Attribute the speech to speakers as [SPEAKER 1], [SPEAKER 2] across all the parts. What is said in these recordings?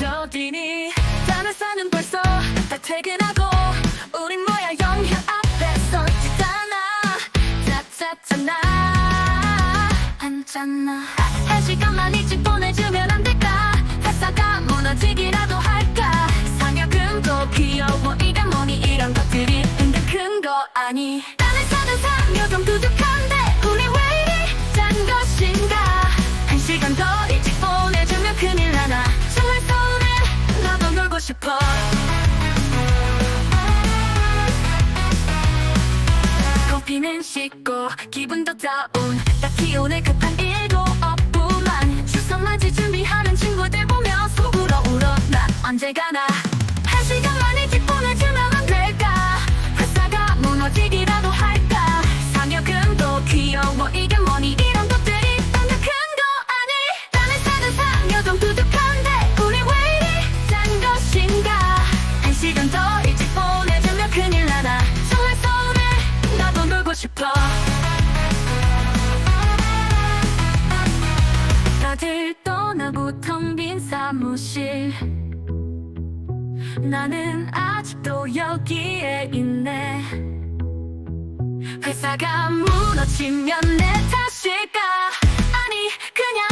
[SPEAKER 1] 더디니? 다른 사는 벌써 다 퇴근하고 우린 뭐야 영향 앞에서 지잖아. 짜짜짜나 앉잖아. 한 시간만 일찍 보내주면 안 될까? 회사가 무너지기라도 할까? 상여금도 귀여워 이게 뭐니 이런 것들이 근데 큰 거 아니? 싶어. 커피는 식고 기분도 다운 딱히 오늘 급한 일도 없구만. 추석 맞이 준비하는 친구들 보며 속으로 울어 나 언제 가나 다들 떠나고 텅 빈 사무실. 나는 아직도 여기에 있네. 회사가 무너지면 내 탓일까? 아니 그냥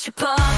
[SPEAKER 1] 시간